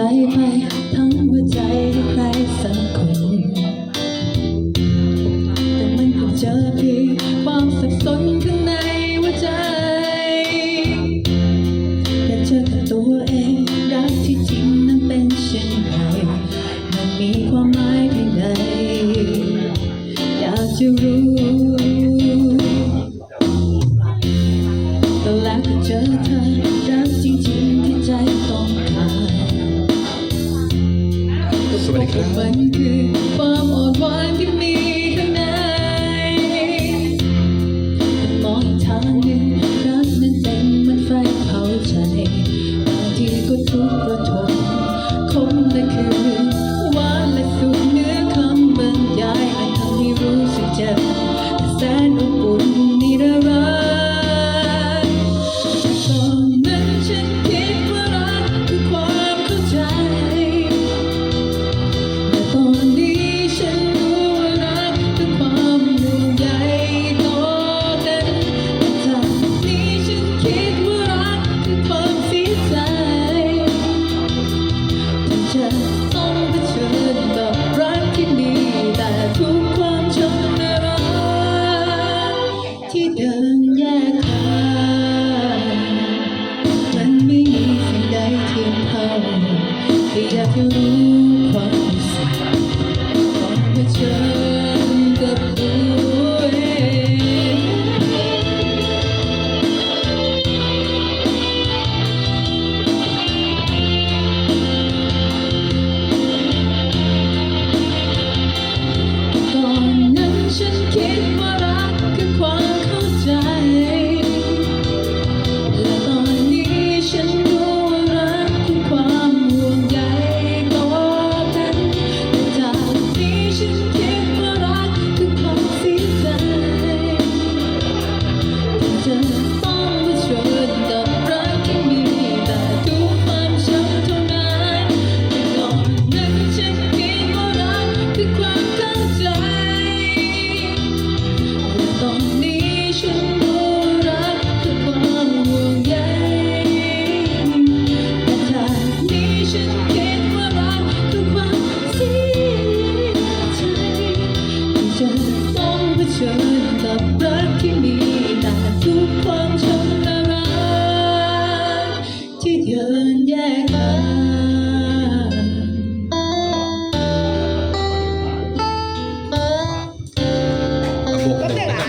ใจไปทั้งหัวใจให้ใครสักคน แต่มันก็เจอเพียงความสับสนข้างในหัวใจอยากเจอกับตัวเองรักที่จริงนั้นเป็นเช่นไรมันมีความหมายเพียงใดอยากจะรู้แต่แล้วก็เจอ วัสดีครับ มันคือความอ่วานที่มีข้างในมองอีกทางหนึ่งรักนั้นเต็มันไฟเผาใจบางทีก็ทุกข์ระ yeah.